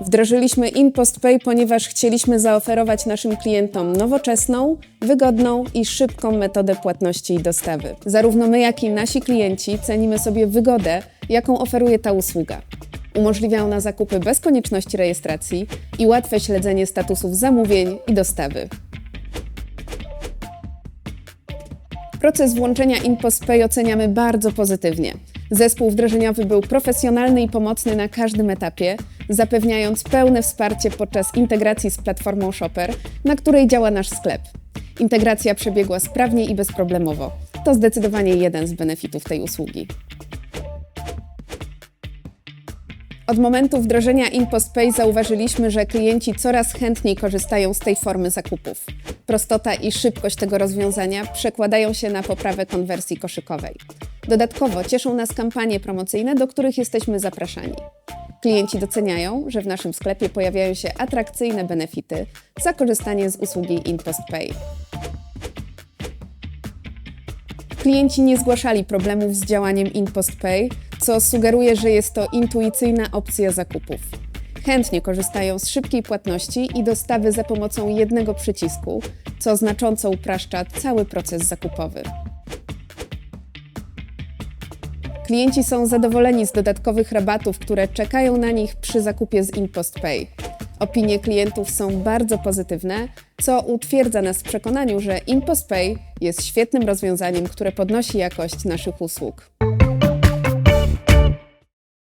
Wdrożyliśmy InPostPay, ponieważ chcieliśmy zaoferować naszym klientom nowoczesną, wygodną i szybką metodę płatności i dostawy. Zarówno my, jak i nasi klienci cenimy sobie wygodę, jaką oferuje ta usługa. Umożliwia ona zakupy bez konieczności rejestracji i łatwe śledzenie statusów zamówień i dostawy. Proces włączenia InPostPay oceniamy bardzo pozytywnie. Zespół wdrożeniowy był profesjonalny i pomocny na każdym etapie, zapewniając pełne wsparcie podczas integracji z platformą Shopper, na której działa nasz sklep. Integracja przebiegła sprawnie i bezproblemowo. To zdecydowanie jeden z benefitów tej usługi. Od momentu wdrożenia InPostPay zauważyliśmy, że klienci coraz chętniej korzystają z tej formy zakupów. Prostota i szybkość tego rozwiązania przekładają się na poprawę konwersji koszykowej. Dodatkowo cieszą nas kampanie promocyjne, do których jesteśmy zapraszani. Klienci doceniają, że w naszym sklepie pojawiają się atrakcyjne benefity za korzystanie z usługi InPostPay. Klienci nie zgłaszali problemów z działaniem InPostPay, co sugeruje, że jest to intuicyjna opcja zakupów. Chętnie korzystają z szybkiej płatności i dostawy za pomocą jednego przycisku, co znacząco upraszcza cały proces zakupowy. Klienci są zadowoleni z dodatkowych rabatów, które czekają na nich przy zakupie z InPostPay. Opinie klientów są bardzo pozytywne, co utwierdza nas w przekonaniu, że InPostPay jest świetnym rozwiązaniem, które podnosi jakość naszych usług.